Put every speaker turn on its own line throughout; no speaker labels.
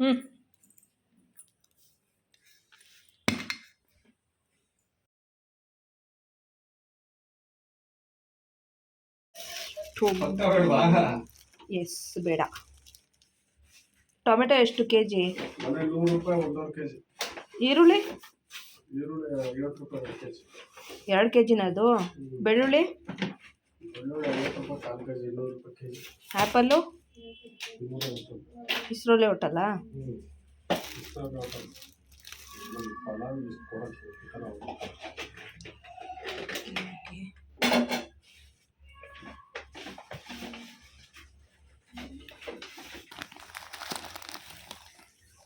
ಹ್ಞೂ ಎಸ್ ಬೇಡ. ಟೊಮೆಟೊ ಎಷ್ಟು ಕೆ ಜಿ ಈರುಳ್ಳಿ? ಎರಡು ಕೆ ಜಿನ ಅದು ಬೆಳ್ಳುಳ್ಳಿ ಆ್ಯಪಲ್ಲು? ಇಸ್ರೋಲೆ.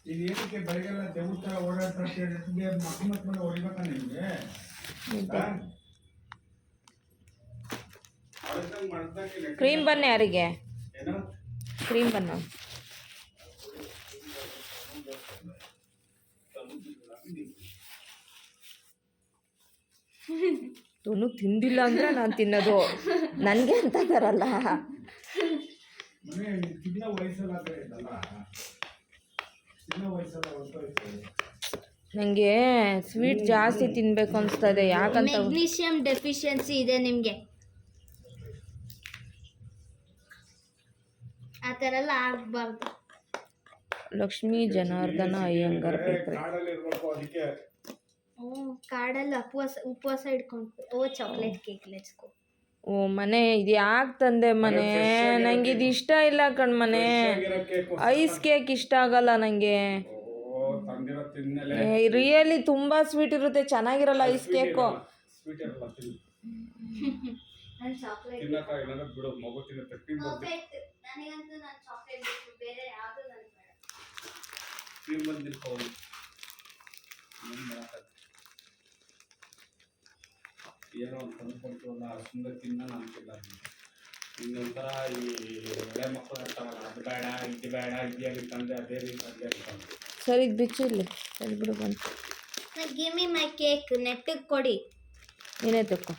ಈಗ ಏನಕ್ಕೆ ಬೆಳಗ್ಗೆಲ್ಲ ದೇವಸ್ಥಾನ ಓಡಾಡ್ತಾ ಇರ್ತೀಯ ಮಕ್ಕಳು ಮಕ್ಕಳು ಹೊಡಿಬೇಕಾ ನಿಮಗೆ?
ಕ್ರೀಮ್ ಬನ್ನಿ ಯಾರಿಗೆ ಕ್ರೀಮ್ ಬನ್ನ. ತುನು ತಿಂದಿಲ್ಲ ಅಂದ್ರೆ ನಾನು ತಿನ್ನೋದು. ನನಗೆ ಅಂತ ತರಲ್ಲ
ಮನೆ ಚಿನ್ನ ವಯಸ್ಸಲ್ಲ ಅಂತ ಇದ್ದಲ್ಲ ಚಿನ್ನ ವಯಸ್ಸಲ್ಲ ಹೊರಟೋಯ್ತು.
ನನಗೆ ಸ್ವೀಟ್ ಜಾಸ್ತಿ ತಿನ್ಬೇಕು ಅನಿಸ್ತದೆ ಇದೆ. ಯಾಕಂತ
ಮೆಗ್ನೀಷಿಯಂ ಡೆಫಿಷಿಯನ್ಸಿ ಇದೆ ನಿಮಗೆ. ಆ ಥರ ಎಲ್ಲ ಆಗಬಾರ್ದು.
ಲಕ್ಷ್ಮೀ ಜನಾರ್ದನ ಅಯ್ಯಂಗಾರ್ ಪೇಪರ್
ಕಾಡಲ್ಲಿ ಇರ್ಬೇಕು ಅದಕ್ಕೆ.
ಹ್ಞೂ ಕಾಡಲ್ಲಿ ಉಪವಾಸ ಉಪವಾಸ ಇಟ್ಕೊಂಡು ಓ ಚಾಕ್ಲೇಟ್ ಕೇಕ್ ಲೆಚ್ಕೋ
ಓ ಮನೆ ಇದು ಯಾಕೆ ತಂದೆ ಮನೆ. ನಂಗೆ ಇದು ಇಷ್ಟ ಇಲ್ಲ
ಕಣ್ಮನೆ
ಐಸ್ ಕೇಕ್ ಇಷ್ಟ ಆಗಲ್ಲ ನನಗೆ
ಓ ತಂದಿರೋ ತಿನ್ನಲೆ.
ರಿಯಲಿ ತುಂಬಾ ಸ್ವೀಟ್ ಇರುತ್ತೆ. ಚೆನ್ನಾಗಿರಲ್ಲ ಐಸ್ ಕೇಕು
ನಾನು ಚಾಕ್ಲೇಟ್
ತಿನ್ನಕ ಏನಾದ್ರು ಬಿಡು ಮಗು
ನನಗಂತೂ ನಾನು ಚಾಕ್ಲೇಟ್ ಬೇಕು ಬೇರೆ ಯಾವುದು ನನಗೆ ಬೇಡ.
ಕ್ರೀಮ್ ಏನು ಒಂದು ಸುಮ್ಮನೆ ತಿನ್ನ ನಾನು ತಿನ್ನ ಇನ್ನೊಂಥರ ಈ ಒಳ್ಳೆ ಮಕ್ಕಳು ಇರ್ತಾವಲ್ಲ ಅದು ಬೇಡ ಇದು ಬೇಡ ಇದ್ಯಾಗಿ ತಂದೆ ಅದೇ ರೀತಿ ಅದೇ. ತಂದೆ
ಸರಿ ಇದು ಬಿಚ್ಚು ಇಲ್ಲಿ. ಸರಿ ಬಿಡು ಬಂತು
ಗಿವ್ ಮಿ ಮೈ ಕೇಕ್ ನೆಟ್ಟಿಗೆ ಕೊಡಿ.
ನೀನೇ
ನಂಗೆ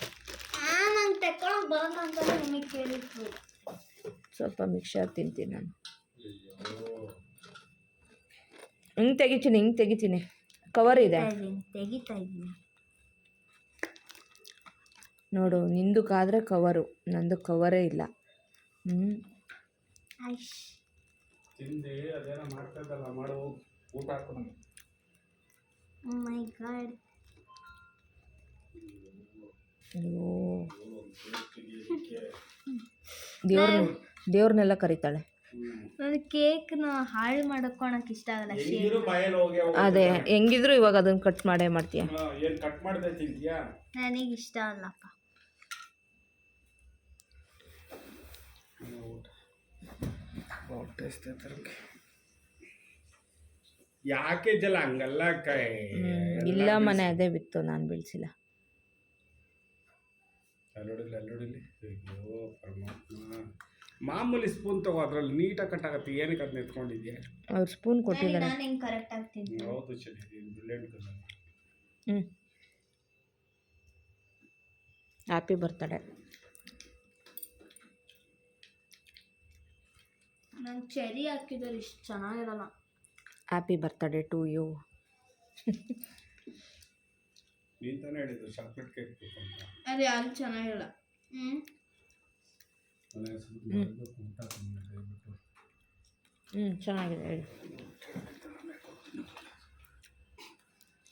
ತೆಕ್ಕೊಳಕ್ ಬರಲ್ಲ ಅಂತ ನಿಮಗೆ ಕೇಳಿದ್ರು
ಸ್ವಲ್ಪ ಮಿಕ್ಸರ್ ತಿಂತೀನಿ ನಾನು. ಹಿಂಗ್ ತೆಗಿತೀನಿ ಹಿಂಗೆ ತೆಗಿತೀನಿ. ಕವರ್ ಇದೆ.
ತೆಗಿತಾ ಇದ್ದೀನಿ
ನೋಡು ನಿಂದಕ್ಕಾದರೆ ಕವರು ನಂದು ಕವರೇ ಇಲ್ಲ. ಹ್ಞೂ
ಐಶ್
ತಿಂದು
ಅಯ್ಯೋ. ದೇವ್ರನ್ನ ದೇವ್ರನ್ನೆಲ್ಲ ಕರೀತಾಳೆ.
ನನಗೆ ಕೇಕ್ನ ಹಾಳು ಮಾಡ್ಕೊಳಕ್ ಇಷ್ಟ ಆಗಲ್ಲ
ಹೆಂಗಿರು ಬಾಯಲ್ಲಿ ಹೋಗಿ
ಅದೇ ಹೆಂಗಿದ್ರು ಇವಾಗ ಅದನ್ನ ಕಟ್ ಮಾಡೇ ಮಾಡ್ತೀಯ?
ಏನು ಕಟ್ ಮಾಡಿದೆ ತಿಂತೀಯಾ?
ನನಗೆ ಇಷ್ಟ ಅಲ್ಲಪ್ಪ.
ಯಾಕೆ ಜಲ? ಹಂಗಲ್ಲ ಕೈ
ಇಲ್ಲ ಮನೆ ಅದೇ ಬಿತ್ತು ನಾನು ಬೀಳ್ಸಿಲ್ಲ.
ಅಲ್ಲೋಡಿಲ್ಲ ಅಲ್ಲೋಡಿಲ್ಲ. ಅಯ್ಯೋ ಪರಮಾತ್ಮ. ಮಾಮೂಲಿ ಸ್ಪೂನ್ ತಗೋ ಅದ್ರಲ್ಲಿ ನೀಟಾಗಿ ಕಟ್ಟಾಗತ್ತೆ ಆಗತ್ತೆ. ಏನಕ್ಕೆ ಅದನ್ನ ಎತ್ಕೊಂಡಿದ್ಯಾ?
ಅವ್ರು ಸ್ಪೂನ್ ಕೊಟ್ಟಿದ್ದಾರೆ.
ನಾನು ಹೆಂಗೆ ಕರೆಕ್ಟ್ ಆಗ್ತೀನಿ
ಹೌದು ಚಳಿ ಬ್ರಿಲಿಯಂಟ್ ಕಲರ್
ಹ್ಞೂ ಹ್ಯಾಪಿ ಬರ್ತಡೇ
ನಂಗೆ ಚೆರಿ ಹಾಕಿದ್ರೆ ಇಷ್ಟು ಚೆನ್ನಾಗಿರಲ್ಲ.
ಹ್ಯಾಪಿ ಬರ್ತಡೇ ಟು ಯು
ನೀನು ತಾನೇ ಹೇಳಿದ್ದು ಚಾಕ್ಲೇಟ್ ಕೇಕ್ ಬೇಕು ಅಂತ.
ಅದು ಯಾರು ಚೆನ್ನಾಗಿಲ್ಲ ಹ್ಞೂ
ಹ್ಞೂ ಚೆನ್ನಾಗಿದೆ ಹೇಳಿ.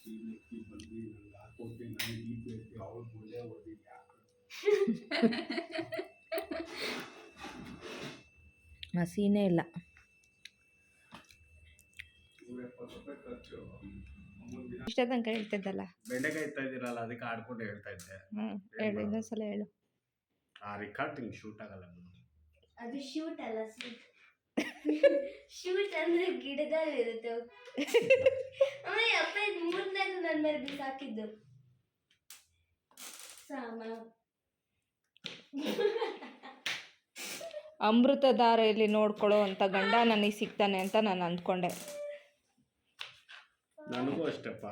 ಈ ಮಿಕ್ಕಿ
ಇಷ್ಟ ತನಕ ಹೇಳ್ತಿದ್ದಲ್ಲ.
ಬೆಂಡೆಕಾಯಿ ಇತ್ತಾ ಇದ್ದೀರಲ್ಲ ಅದಕ್ಕೆ ಆಡ್ಕೊಂಡು ಹೇಳ್ತಾ ಇದ್ದೆ.
ಹ್ಞೂ ಹೇಳು ಇನ್ನೊಂದ್ಸಲ ಹೇಳು.
ಆ ರೆಕಾರ್ಡಿಂಗ್ ಶೂಟ್ ಆಗಲ್ಲ ಬಿಡು.
ಅದು ಶೂಟ್ ಅಲ್ಲ ಶೂಟ್ ಶೂಟ್ ಅಂದ್ರೆ ಗಿಡದಲ್ಲಿ ಇರುತ್ತೆ. ಆಮೇಲೆ ಅಪ್ಪ ಇದು ಮೂರನೇದು ನನ್ನ ಮೇಲೆ ಬಿಸಾಕಿದ್ದು. ಸಾಮ.
ಅಮೃತಧಾರೆಯಲ್ಲಿ ನೋಡ್ಕೊಳ್ಳೋ ಅಂತ ಗಂಡ ನನಗೆ ಸಿಗ್ತಾನೆ ಅಂತ ನಾನು ಅಂದ್ಕೊಂಡೆ.
ನನಗೂ ಅಷ್ಟೇಪ್ಪ.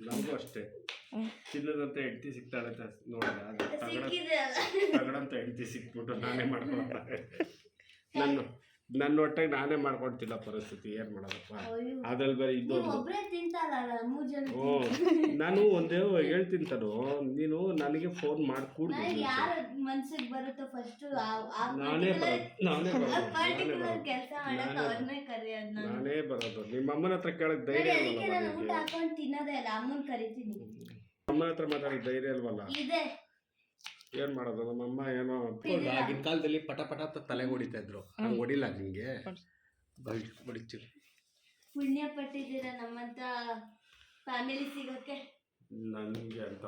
ನನಗೂ ಅಷ್ಟೇ. ತಿನ್ನದಂತ ಹೆಂಡತಿ ಸಿಗ್ತಾಳೆ ಅಂತ ನೋಡಿದ. ತಗಡಂತ ಹೆಂಡತಿ ಸಿಕ್ಬಿಟ್ಟು ನಾನೇ ಮಾಡ್ಕೊಳ್ತಾರೆ ನನ್ನ ನನ್ನ ಒಟ್ಟಾಗಿ ನಾನೇ ಮಾಡ್ಕೊಡ್ತಿಲ್ಲ ಪರಿಸ್ಥಿತಿ ಏನು ಮಾಡೋದಪ್ಪ. ಅದ್ರಲ್ಲಿ ಬೇರೆ ಇದು ನಾನು ಒಂದೇ ಹೇಳ್ತೀನಿ ತಾನು ನೀನು ನನಗೆ ಫೋನ್ ಮಾಡಿ ಕೂಡ್ದು
ನನಗೆ ಯಾರ ಮನ್ಸಿಗೆ ಫಸ್ಟ್
ನಾನೇ ಬರೋದು ನಾನೇ ಬರೋದು ನಾನೇ ಬರೋದು. ನಿಮ್ಮ ಅಮ್ಮನ ಹತ್ರ ಕೇಳಕ್ ಧೈರ್ಯ
ಅಮ್ಮನ್
ಹತ್ರ ಮಾತಾಡಕ್ ಧೈರ್ಯ ಅಲ್ವಲ್ಲ ಏನ್ ಮಾಡೋದು? ನಮ್ಮಮ್ಮ ಏನೋ ಆಗಿನ ಕಾಲದಲ್ಲಿ ಪಟ ಪಟ ಅಂತ ತಲೆಗೆ ಹೊಡಿತಾ ಇದ್ರು ಹಂಗೆ ಹೊಡಿಲ್ಲ ನಿಂಗೆ? ಹೊಡಿತೀರಿ
ಪುಣ್ಯ ಪಟ್ಟಿದ್ದೀರ ನಮ್ಮಂತ ಫ್ಯಾಮಿಲಿ ಸಿಗೋಕೆ?
ನನಗೆ ಅಂತ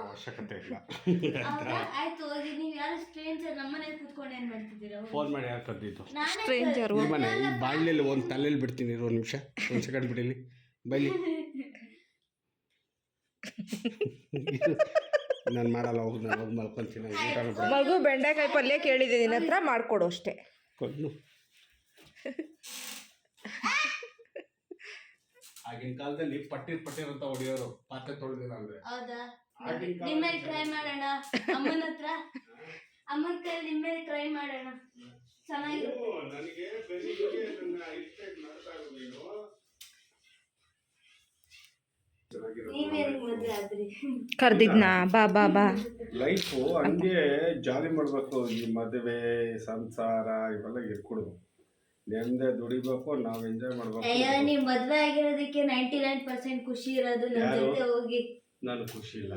ಅವಶ್ಯಕತೆ ಇಲ್ಲ.
ಆಯ್ತು ಹೋಗಿ. ನೀವು ಯಾರು ಸ್ಟ್ರೇಂಜರ್ ನಮ್ಮನೆ ಕೂತ್ಕೊಂಡು ಏನ್ ಮಾಡ್ತಿದ್ದೀರಾ?
ಫೋನ್ ಮಾಡಿ ಯಾರು ಕರೆದಿದ್ದು? ಸ್ಟ್ರೇಂಜರ್ ಮನೆ ಈ ಬಾಳ್ಲೆಲ್ಲಿ ಒಂದು ತಲೆಯಲ್ಲಿ ಬಿಡ್ತೀನಿ ಒಂದು ನಿಮಿಷ. ಒಂದು ಸೆಕೆಂಡ್ ಬಿಡಿಲಿ ಬೈಲಿ ನಾನು ಮಾಡಲ್ಲ ಹೋಗಿ ನಾನು ಹೋಗಿ ಮಲ್ಕೊಂತೀನಿ ನಂಗೆ ಊಟನೂ ಬೇಡ.
ಮಗು ಬೆಂಡೆಕಾಯಿ ಪಲ್ಯ ಕೇಳಿದೆ ನಿನ್ನ ಹತ್ರ ಮಾಡಿಕೊಡು ಅಷ್ಟೇ.
ಕೊಡ್ನು. ಆಗಿನ ಕಾಲದಲ್ಲಿ ಪಟ್ಟಿರ್ ಪಟ್ಟಿರ್ ಅಂತ ಹೊಡಿಯೋರು ಪಾತ್ರೆ ತೊಳೆದಿಲ್ಲ ಅಂದ್ರೆ.
ಹೌದಾ?
ಆಗಿನ
ನಿಮ್ಮಲ್ಲಿ ಟ್ರೈ ಮಾಡೋಣ ಅಮ್ಮನ ಹತ್ರ? ಅಮ್ಮನ ಕೈ ನಿಮ್ಮಲ್ಲಿ ಟ್ರೈ ಮಾಡೋಣ. ಚೆನ್ನಾಗಿರುತ್ತೆ.
ನನಗೆ ಬರೀ ಹೀಗೆ ನನ್ನ irritate ಮಾಡ್ತಾ ಇರೋದು ನೀನು.
ನೀವೇನು ಮದ್ವೆ ಆದ್ರಿ
ಕರ್ದಿದ್ನಾ? ಬಾ ಬಾ ಬಾ.
ಲೈಫು ಹಂಗೆ ಜಾಲಿ ಮಾಡಬೇಕು. ಈ ಮದುವೆ ಸಂಸಾರ ಇವೆಲ್ಲ ಇರ್ಕೊಡ್ಬೇಕು ನೆಮ್ಮದಿ ದುಡಿಬೇಕು ನಾವು ಎಂಜಾಯ್
ಅಯ್ಯೋ
ಮಾಡ್ಬೇಕು
ನೀವ್ ಮದ್ವೆ ಆಗಿರೋದಕ್ಕೆ ನೈಂಟಿ ನೈನ್ ಪರ್ಸೆಂಟ್ ಖುಷಿ ಇರೋದು
ನನ್ನ
ಜೊತೆ ಹೋಗಿ.
ನಾನು ಖುಷಿ ಇಲ್ಲ.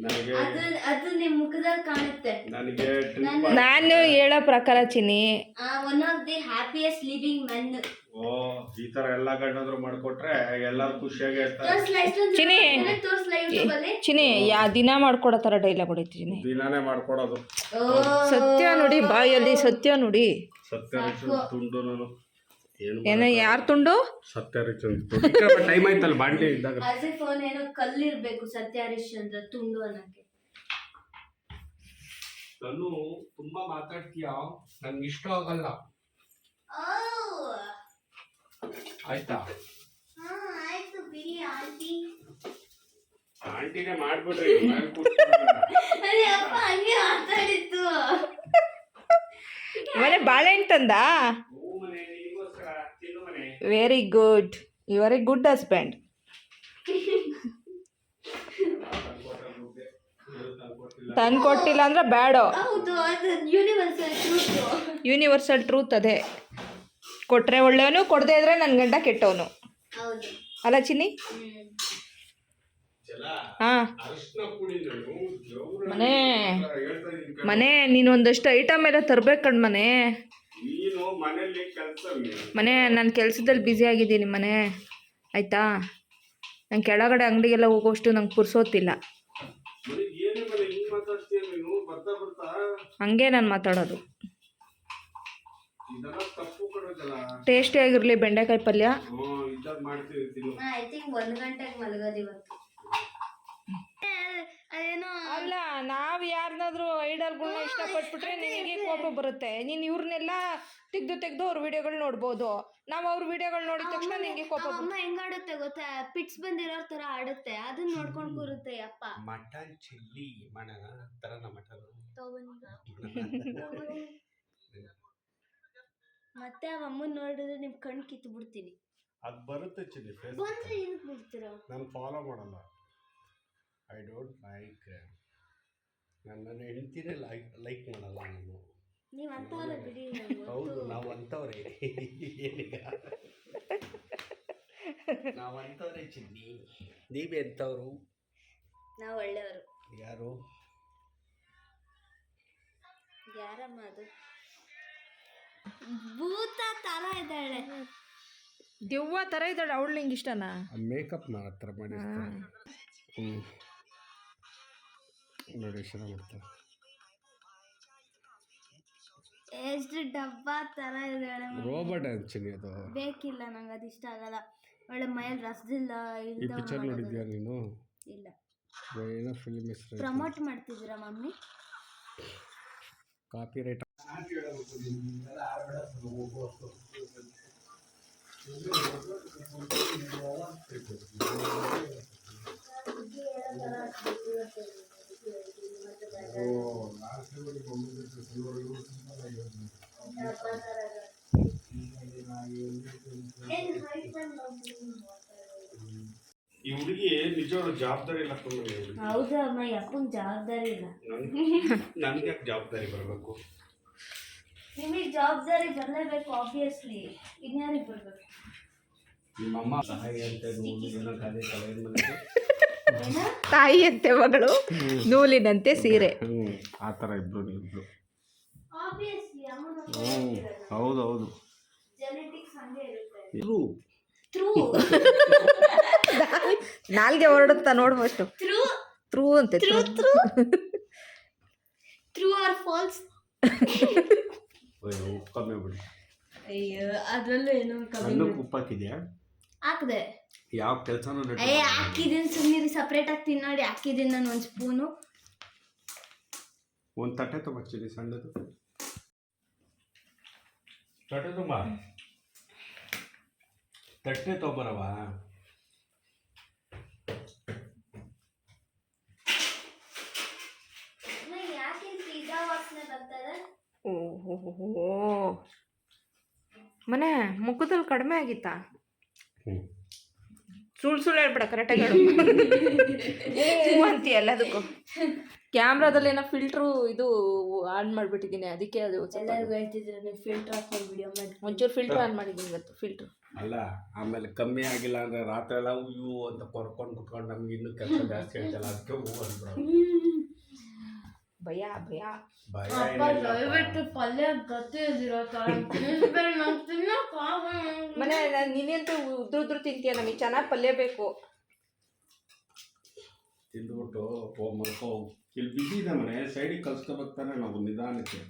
ನನಗೆ
ಅದು ಅದು ನಿಮ್ ಮುಖದಲ್ಲಿ ಕಾಣುತ್ತೆ.
ನನಗೆ
ನಾನು-
ನಾನು ಹೇಳೋ ಪ್ರಕಾರ Chinni.
One of the happiest living men
ಓ ಈ ತರ ಎಲ್ಲಾ ಗಂಡಂದ್ರು ಮಾಡ್ಕೊಟ್ರೆ ಎಲ್ಲರೂ ಖುಷಿಯಾಗಿ ಇರ್ತಾರೆ.
ತೋರ್ಸ್ಲಾ ಇಷ್ಟೊಂದು
ಚಿನಿ.
ತೋರ್ಸ್ಲಾ ಯೂಟ್ಯೂಬ್ ಅಲ್ಲಿ?
ಚಿನಿ ಯಾ ದಿನ ಮಾಡ್ಕೊಡೋ ಥರ ಡೈಲಾಗ್ ಹೊಡಿತೀನಿ
ದಿನಾನೇ ಮಾಡ್ಕೊಡೋದು.
ಸತ್ಯ ನೋಡಿ ಬಾಯಲ್ಲಿ ಸತ್ಯ ನೋಡಿ.
ಸತ್ಯ ತುಂಡು ನಾನು. ಏನು
ಯಾರು ತುಂಡು?
ಸತ್ಯ ಟೈಮ್ ಆಯ್ತಲ್ಲ ಬಾಂಡ್ಲಿ ಇದ್ದಾಗ.
ಅದೇ ಫೋನ್ ಏನೋ ಕಲ್ಲಿರ್ಬೇಕು ಸತ್ಯ ಹರಿಶ್ಚಂದ್ರ ತುಂಡು ಅನ್ನಕ್ಕೆ.
ನಾನು ತುಂಬಾ ಮಾತಾಡ್ತೀಯ? ನಂಗೆ ಇಷ್ಟ ಆಗಲ್ಲ. ಆಯ್ತಾ?
ಆಯ್ತು ಬಿಡಿ ಆಂಟಿ.
ಆಂಟಿನೇ ಮಾಡ್ಬಿಡ್ರಿ
ಅರೆ ಅಪ್ಪ ಹಂಗೆ ಮಾತಾಡಿತ್ತು
ಮನೆ ಬಾಳೆಹಣ್ಣು ತಂದಾ
ಹೂ ಮನೆ ನಿಗೋಸ್ಕರ ತಿನ್ನು ಮನೆ
very good you are a good husband ತಂದು ಕೊಟ್ಟಿಲ್ಲ ಅಂದ್ರೆ ಬ್ಯಾಡೋ.
ಯೂನಿವರ್ಸಲ್ ಟ್ರೂತ್
ಅದೇ. ಕೊಟ್ರೆ ಒಳ್ಳೆಯವನು ಕೊಡದೇ ಇದ್ರೆ ನನ್ನ ಗಂಡ ಕೆಟ್ಟವನು. ಅಲ್ಲ ಚಿನ್ನಿ? ಹಾಂ. ಮನೆ. ಮನೆ ನೀನು ಒಂದಷ್ಟು ಐಟಮ್ ಎಲ್ಲ ತರಬೇಕು ಮನೆ.
ನೀನು ಕೆಲಸ
ಮನೆ. ನಾನು ಕೆಲಸದಲ್ಲಿ ಬ್ಯುಸಿ ಆಗಿದ್ದೀನಿ ಮನೆ. ಆಯಿತಾ? ನಂಗೆ ಕೆಳಗಡೆ ಅಂಗಡಿಗೆಲ್ಲ ಹೋಗೋಷ್ಟು ನಂಗೆ ಪುರ್ಸೋತಿಲ್ಲ.
ಏನೇ ಮನೆ ಹಿಂಗ್ ಮಾತಾಡ್ತೀಯ ನೀನು? ಬರ್ತಾ ಬರ್ತಾ?
ಹಂಗೆ ನಾನು ಮಾತಾಡೋದು. ಟೇಸ್ಟಿ ಆಗಿರಲಿ ಬೆಂಡೆಕಾಯಿ ಪಲ್ಯ.
ಮಾಡ್ತೀವಿ
ಅದೇನೋ
ಅಲ್ಲ ನಾವು ಯಾರನ್ನಾದ್ರೂ ಐಡಲ್ಗಳನ್ನ ಇಷ್ಟಪಟ್ಬಿಟ್ರೆ ನಿನಗೆ ಕೋಪ ಬರುತ್ತೆ. ನೀನ್ ಇವ್ರನ್ನೆಲ್ಲ ತೆಗ್ದು ತೆಗ್ದು ಅವ್ರ ವಿಡಿಯೋಗಳು ನೋಡ್ಬೋದು. ನಾವು ಅವ್ರ ವಿಡಿಯೋಗಳು ನೋಡಿದ ತಕ್ಷಣ ನಿನಗೆ ಕೋಪ
ಅಮ್ಮ
ಬರುತ್ತೆ.
ಹೆಂಗ್ ಆಡುತ್ತೆ ಗೊತ್ತಾ? ಪಿಟ್ಸ್ ಬಂದಿರೋ ತರ ಆಡುತ್ತೆ. ಅದನ್ನ ನೋಡ್ಕೊಂಡು ಕೂರುತ್ತೆ ಅಪ್ಪ.
Mutton chilli. ತರನ ಮಟನ್.
ಮತ್ತೆ ಆ ಅಮ್ಮನ್ ನೋಡಿದ್ರೆ ನಿಮ್ ಕಣ್ ಕಿತ್ತು ಬಿಡ್ತೀನಿ
ಅದು ಬರುತ್ತೆ ಚಿಲ್ಲಿ ಫೇಸ್
ಬಂದ್ರೆ ಏನಕ್ ಬಿಡ್ತೀರ
ನಾನು ಫಾಲೋ ಮಾಡಲ್ಲ. ಐ ಡೋಂಟ್ ಲೈಕ್ ನಾನು ನನ್ನ ಹೆಂಡ್ತಿನೇ ಲೈಕ್ ಲೈಕ್ ಮಾಡಲ್ಲ ನಾನು.
ನೀವ್ ಅಂತವ್ರ ಬಿಡಿ
ಹೌದು ನಾವು ಅಂತವ್ರೆ ಏನೀಗ? ನಾವು ಅಂತವ್ರೆ ಚಿನ್ನಿ. ನೀವೇ ಎಂಥವ್ರು
ನಾವು ಒಳ್ಳೆಯವರು.
ಯಾರು?
ಯಾರಮ್ಮ ಅದು? ಭೂತ ತರ ಇದ್ದಾಳೆ.
ದೆವ್ವ ಥರ ಇದ್ದಾಳೆ ಅವಳು ನಿಂಗೆ ಇಷ್ಟನಾ?
ಮೇಕಪ್ ಹತ್ರ ಮಾಡಿ ಹ್ಞೂ ನೋಡಿ ಚೆನ್ನಾಗಿ ಮಾಡ್ತಾರೆ
ಎಷ್ಟು ಡಬ್ಬ ತರ ಇದೆ
ರೋಬೋಟ್ ಆ್ಯಕ್ಚುಲಿ ಅದು.
ಬೇಕಿಲ್ಲ ನಂಗೆ ಅದು ಇಷ್ಟ ಆಗಲ್ಲ. ಒಳ್ಳೆ ಮೈಯಲ್ಲಿ ರಸದಿಲ್ಲ
ಈ ಪಿಕ್ಚರ್. ನೋಡಿದ್ಯಾ ನೀನು?
ಇಲ್ಲ.
ಏನೋ ಫಿಲ್ಮ್ ಹೆಸರು
ಪ್ರಮೋಟ್ ಮಾಡ್ತಿದ್ದೀರಾ ಮಮ್ಮಿ?
ಕಾಪಿ ರೈಟ್ ಈ ಹುಡುಗಿ ನಿಜವಾದ ಜವಾಬ್ದಾರಿ ಇಲ್ಲ
ಹೌದು ಅಮ್ಮ ಯಾಕಂದ್ ಜವಾಬ್ದಾರಿ ಇಲ್ಲ
ನನ್ಗೆ ಯಾಕೆ ಜವಾಬ್ದಾರಿ ಬರಬೇಕು
ನಿಮಗೆ ಜವಾಬ್ದಾರಿ ಬರಲೇಬೇಕು ಆಬ್ವಿಯಸ್ಲಿ ಇನ್ಯಾರಿಗೆ ಬರಬೇಕು
ನಿಮ್ಮಮ್ಮ ಸಹಾಯ ಅಂತ ಕಲೆ ಕಲೆ ಬಂದಿದೆ
ತಾಯಿಯಂತೆ ಮಗಳು ನೂಲಿನಂತೆ ಸೀರೆ.
ಆ ಥರ ಇಬ್ರು ಇಬ್ರು
ಆಬ್ವಿಯಸ್ಲಿ
ಹೌದು ಹೌದು
ಜೆನೆಟಿಕ್ಸ್ ಹಂಗೆ ಇರುತ್ತೆ.
ಇರು
ಥ್ರೂ
ನಾಲ್ಗೆ ಹೊರಡುತ್ತಾ ನೋಡುವಷ್ಟು
ಥ್ರೂ
ತ್ರೂ ಅಂತೆ
true true true or false
ಅಯ್ಯೋ, ಕಮ್ಮಿ ಬಿಡಿ
ಅಯ್ಯೋ ಅದ್ರಲ್ಲೂ ಏನೋ ಕಮ್ಮಿ ಹಾಕ್ದೆ.
ಯಾವ ಕೆಲಸನೂ
ಏ ಹಾಕಿದ್ದೀನಿ ಸುಮ್ಮನೆ ಸಪ್ರೇಟ್ ಆಗಿ ತಿನ್ನೋಡಿ ಹಾಕಿದ್ದೀನಿ ನಾನು ಒಂದು ಸ್ಪೂನು
ಒಂದು ತಟ್ಟೆ ತೊಗೊಳ್ತೀನಿ ಸಣ್ಣದು. ತಟ್ಟೆ ತುಂಬ? ತಟ್ಟೆ ತೊಗೊಬರವ?
ಯಾಕೆ ಪಿಜ್ಜಾ ವಾಸನೆ ಬರ್ತದೆ
ಓಹೋ ಮನೆ ಮುಖದಲ್ಲಿ ಕಡಿಮೆ ಆಗಿತ್ತಾ?
ಹ್ಞೂ
ಸುಳ್ಳು ಸುಳ್ಳು ಹೇಳ್ಬೇಡ ಕರೆಕ್ಟಾಗಿ ಹೇಳು. ಅಂತೀಯ ಎಲ್ಲದಕ್ಕೂ ಕ್ಯಾಮ್ರಾದಲ್ಲಿ ಏನೋ ಫಿಲ್ಟ್ರು ಇದು ಆನ್ ಮಾಡಿಬಿಟ್ಟಿದ್ದೀನಿ ಅದಕ್ಕೆ ಅದು ಸ್ವಲ್ಪ
ಎಲ್ಲರಿಗೂ ಹೇಳ್ತಿದ್ರೆ ನೀವು ಫಿಲ್ಟರ್ ಹಾಕೊಂಡು ವಿಡಿಯೋ ಮಾಡಿ.
ಒಂಚೂರು ಫಿಲ್ಟ್ರ್ ಆನ್ ಮಾಡಿದ್ದೀನಿ ಇವತ್ತು ಫಿಲ್ಟ್ರು
ಅಲ್ಲ ಆಮೇಲೆ ಕಮ್ಮಿ ಆಗಿಲ್ಲ ಅಂದ್ರೆ ರಾತ್ರಿ ಎಲ್ಲ ಇವು ಅಂತ ಕೊರ್ಕೊಂಡು ಕುತ್ಕೊಂಡು ನಮ್ಗೆ ಇನ್ನೂ ಕೆಲಸ ಜಾಸ್ತಿ ಆಯ್ತಲ್ಲ ಅದಕ್ಕೆ ಹೂ ಅಂದ್ರು
ಭಯ ಭಯ.
ಭಯ
ಅಪ್ಪ. ದಯವಿಟ್ಟು ಪಲ್ಯ ಗತಿ ಇದಿರೋ ನಂಗೆ ತಿನ್ನೋಕ್ಕಾಗಲ್ಲ.
ಮನೆ ನಾನು ನೀನಂತೂ ಉದ್ರು ಉದ್ರು ತಿಂತೀಯ ನಮಗೆ? ಚೆನ್ನಾಗಿ ಪಲ್ಯ ಬೇಕು.
ತಿಂದ್ಬಿಟ್ಟು ಮಲ್ಕೋ. ಇಲ್ಲಿ ಬಿಸಿ ಇದೆ ಮನೆ. ಸೈಡಿಗೆ ಕಲ್ಸ್ಕೊಬೇಕಾನೆ ನಾವು ನಿಧಾನಕ್ಕೆ.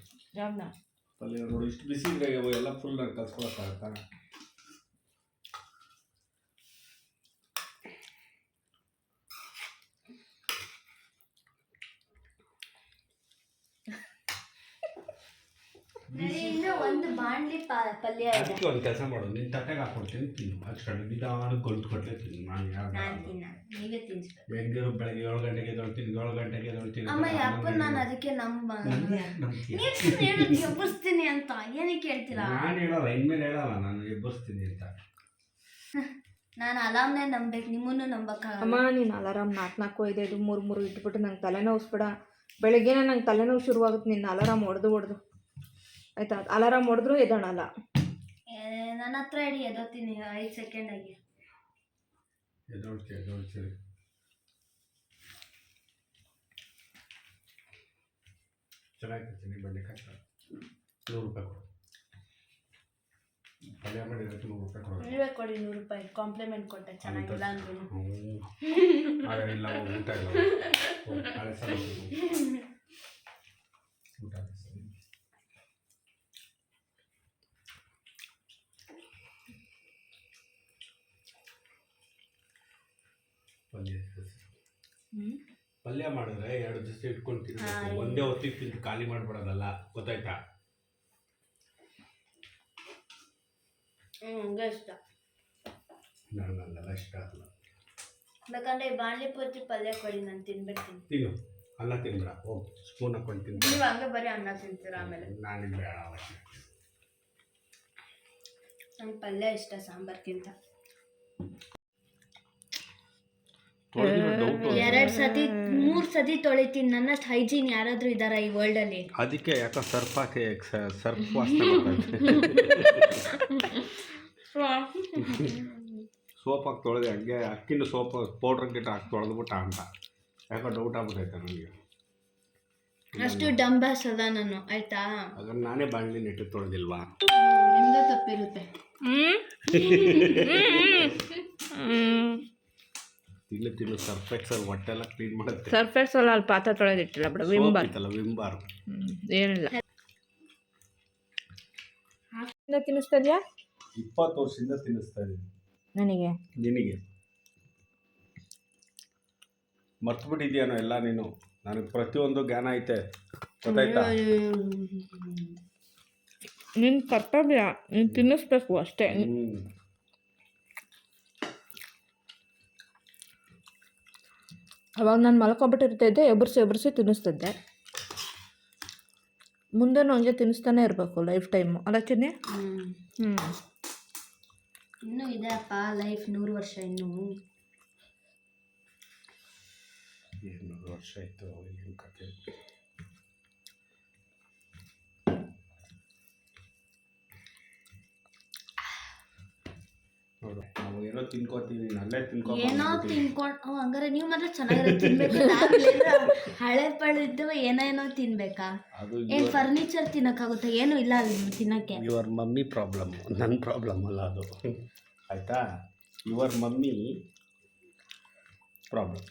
ಪಲ್ಯ ನೋಡಿ ಇಷ್ಟು ಬಿಸಿ ಇದ್ರೆ ಎಲ್ಲ ಫುಲ್ ನಾನು ಕಲ್ಸ್ಕೊಳಕ್ಕಾಗತ್ತಾ
ನನಗೆ ಒಂದು ಬಾಣ್ಲಿ ಪಲ್ಯ ಇದೆ.
ಅದಕ್ಕೆ ಒಂದು ಕೆಲಸ ಮಾಡು ನಿನ್ನ ತಟ್ಟೆಗೆ ಹಾಕ್ಕೊಡ್ತೀನಿ ತಿನ್ನು. ಹಚ್ಕೊಂಡು ನಿಧಾನಕ್ಕೆ ಗೊಲ್ದು ಕೊಟ್ಟಲೆ ತಿನ್ನು. ನಾನು
ನಾನು
ಯಾರು
ತಿನ್ನ. ನೀವೇ ತಿನ್ಸ್ಬೇಕು
ಹೆಂಗಿರೋ ಬೆಳಗ್ಗೆ ಏಳು ಗಂಟೆಗೆ ಎದ್ದೇಳ್ತೀನಿ ಏಳು ಗಂಟೆಗೆ ಎದ್ದೇಳ್ತೀನಿ.
ಅಮ್ಮ ಅಪ್ಪ ನಾನು ಅದಕ್ಕೆ ನಂಬ
ನಂಬ್ತೀಯ?
ಹೇಳೋದು ಎಬ್ಬರಿಸ್ತೀನಿ ಅಂತ? ಏನಕ್ಕೆ ಹೇಳ್ತೀರಾ?
ನಾನು ಹೇಳಲ್ಲ ಇನ್ಮೇಲೆ ಹೇಳಲ್ಲ ನಾನು ಎಬ್ಬರಿಸ್ತೀನಿ ಅಂತ.
ನಾನು ಅಲಾಮ್ನೇ ನಂಬೇಕು ನಿಮ್ಮನ್ನು ನಂಬಕ್ಕ
ಅಮ್ಮ ನೀನು ಅಲಾರಾಮ್ ನಾಲ್ಕು ನಾಲ್ಕು ಐದೈದು ಮೂರು ಮೂರು ಇಟ್ಬಿಟ್ಟು ನಂಗೆ ತಲೆನೋವಿಸ್ಬೇಡ. ಬೆಳಗ್ಗೆನೇ ನಂಗೆ ತಲೆನೋವು ಶುರುವಾಗುತ್ತೆ ನಿನ್ನ ಅಲಾರಾಮ್ ಹೊಡೆದು ಹೊಡೆದು ಆಯ್ತಾ? ಅಲಾರಾಮ್ ಹೊಡೆದ್ರು ಎದೋಣಲ್ಲ
ಏ, ನನ್ನ ಹತ್ರ ಇಡಿ ಎದೋತೀನಿ ಐದು ಸೆಕೆಂಡ್ ಆಗಿ.
ಚೆನ್ನಾಗಿರ್ತೀನಿ. ನೂರು ರೂಪಾಯಿ ಕೊಡು. ಪಲ್ಯ ಮಾಡಿರೋದಕ್ಕೆ ನೂರು ರೂಪಾಯಿ ಕೊಡೋದು
ನೀವೇ ಕೊಡಿ ನೂರು ರೂಪಾಯಿ ಕಾಂಪ್ಲಿಮೆಂಟ್ ಕೊಟ್ಟೆ ಚೆನ್ನಾಗಿಲ್ಲ
ಆಗ ಇಲ್ಲ ಊಟ ಹಳೆ. ಊಟ ಸರಿ. ಪಲ್ಯ ಪಲ್ಯ ಮಾಡಿದ್ರೆ ಎರಡು ದಿವಸ ಇಟ್ಕೊಂಡು ತಿನ್ಬೇಕು ಒಂದೇ ಹೊತ್ತಿಗೆ ತಿಂದು ಖಾಲಿ ಮಾಡ್ಬಿಡೋದಲ್ಲ ಗೊತ್ತಾಯ್ತಾ?
ಹಂಗೆ ಇಷ್ಟ.
ನನಗಲ್ಲ ಇಷ್ಟ ಆಗಲ್ಲ
ಬೇಕಂದ್ರೆ ಬಾಣಲಿ ಪೂರ್ತಿ ಪಲ್ಯ ಕೊಡಿ ನಾನು ತಿನ್ಬಿಡ್ತೀನಿ.
ತಿನ್ನು. ಅನ್ನ ತಿನ್ಬೇಡ. ಓ ಸ್ಪೂನ್ ಹಾಕೊಂಡು ತಿನ್
ನೀವು ಹಂಗೆ ಬರೀ ಅನ್ನ ತಿಂತೀರ ಆಮೇಲೆ?
ನಾನು ಬೇಡ
ನಂಗೆ ಪಲ್ಯ ಇಷ್ಟ ಸಾಂಬಾರ್ಗಿಂತ ಎರಡು ಸತಿ ಮೂರು ಸತಿ ತೊಳಿತೀನಿ. ನನ್ನಷ್ಟು ಹೈಜೀನ್ ಯಾರಾದರೂ ಇದಾರ ಈ ವರ್ಲ್ಡ್ ಅಲ್ಲಿ?
ಅದಕ್ಕೆ ಯಾಕೋ ಸರ್ಫ್ ಹಾಕಿ ಬರ್ತೈತೆ ಸೋಪ್ ಹಾಕಿ ತೊಳೆದೆ ಹಂಗೆ ಅಕ್ಕಿನ ಸೋಪ್ ಪೌಡ್ರ್ ಗಿಟ್ಟ ಹಾಕಿ ತೊಳೆದ್ಬಿಟ್ಟ ಅಂತ. ಯಾಕೋ ಡೌಟ್ ಆಗ್ಬಿಟ್ಟೈತೆ ನನಗೆ.
ಅಷ್ಟು ಡಂಬಾಸ್ ಅದ ನಾನು ಆಯ್ತಾ?
ಅದನ್ನ ನಾನೇ ಬಾಣಲಿ ನೆಟ್ಟು ತೊಳೆದಿಲ್ವಾ?
ನಿಮ್ದು ತಪ್ಪಿರುತ್ತೆ.
ತಿನ್ನು ತಿನ್ನು ಸರ್ಫ್ ಎಕ್ಸಲ್ ಹೊಟ್ಟೆಲ್ಲ ಕ್ಲೀನ್ ಮಾಡುತ್ತೆ.
ಸರ್ಫೆಕ್ಸ್ ಅಲ್ಲ ಅಲ್ಲಿ ಪಾತ್ರೆ ತೊಳೆದಿಟ್ಟಿಲ್ಲ ಬಿಡು
ವಿಂಬಾರ್
ವಿಂಬರ್
ಇತ್ತಲ್ಲ ವಿಂಬಾರ್.
ಏನಿಲ್ಲ. ತಿನ್ನಿಸ್ತಾ ಇದೆಯಾ?
ಇಪ್ಪತ್ತು ವರ್ಷದಿಂದ ತಿನ್ನಿಸ್ತಾ ಇದ್ದೀನಿ.
ನನಗೆ?
ನಿನಗೆ? ಮರ್ತು ಬಿಟ್ಟಿದ್ಯಾನೋ ಎಲ್ಲ ನೀನು? ನನಗೆ ಪ್ರತಿಯೊಂದು ಜ್ಞಾನ ಐತೆ. ಗೊತ್ತಾಯ್ತಾ?
ನಿನ್ ಕರ್ತವ್ಯ ನೀನು ತಿನ್ನಿಸ್ಬೇಕು ಅಷ್ಟೇ
ಹ್ಞೂ
ಅವಾಗ ನಾನು ಮಲ್ಕೊಬಿಟ್ಟಿರ್ತಿದ್ದೆ ಎಬ್ಬರಿಸಿ ಎಬ್ಬರಿಸಿ ತಿನ್ನಿಸ್ತಿದ್ದೆ. ಮುಂದೆ ಹಂಗೆ ತಿನ್ನಿಸ್ತಾನೆ ಇರಬೇಕು ಲೈಫ್ ಟೈಮು ಅಲ್ಲ ಚಿನ್ನಿ ಹ್ಞೂ
ಇನ್ನೂ ಇದೆ ಅಪ್ಪ ಲೈಫ್ ನೂರು ವರ್ಷ ಇನ್ನೂ.
ಏನು ವರ್ಷ ಆಯಿತು ಏನು ಕತೆ ನೋಡು ನಾವು ಏನೋ ತಿನ್ಕೋತೀವಿ ಅಲ್ಲೇ
ಏನೋ
ತಿನ್ಕೊ
ತಿನ್ಕೊಂಡು ಹ್ಞೂ ಹಂಗಾರೆ ನೀವು ಮಾತ್ರ ಚೆನ್ನಾಗಿರೋ ತಿನ್ಬೇಕು. ಹಳೆ ಪಳೆ ಇದ್ದವ ಏನೋ ಏನೋ ತಿನ್ಬೇಕಾ?
ಅದು
ಏನು ಫರ್ನಿಚರ್ ತಿನ್ನಕ್ಕಾಗುತ್ತೆ? ಏನು ಇಲ್ಲ ಅಲ್ಲಿ ತಿನ್ನಕ್ಕೆ.
ಯುವರ್ ಮಮ್ಮಿ ಪ್ರಾಬ್ಲಮ್ ನನ್ನ ಪ್ರಾಬ್ಲಮ್ ಅಲ್ಲ ಅದು. ಆಯಿತಾ? ಯುವರ್ ಮಮ್ಮಿ ಪ್ರಾಬ್ಲಮ್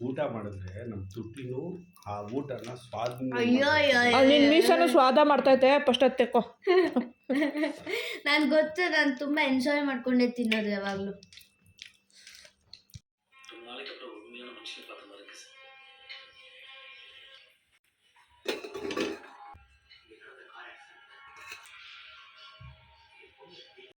ಊಟ ಮಾಡಿದ್ರೆ ನಮ್ಮ ತುಟ್ಟಿನೂ ಆ ಊಟನ ಸ್ವಾದ
ಅಯ್ಯೋ ಅಯ್ಯೋ
ಅಲ್ಲಿ ನಿನ್ನ ಮೀಸನು ಸ್ವಾದ ಮಾಡ್ತೈತೆ ಫಸ್ಟ್ ಅದು ತೆಕ್ಕೋ.
ನನ್ಗೆ ಗೊತ್ತು ನಾನು ತುಂಬ ಎಂಜಾಯ್ ಮಾಡ್ಕೊಂಡೆ ತಿನ್ನೋದು ಯಾವಾಗಲೂ.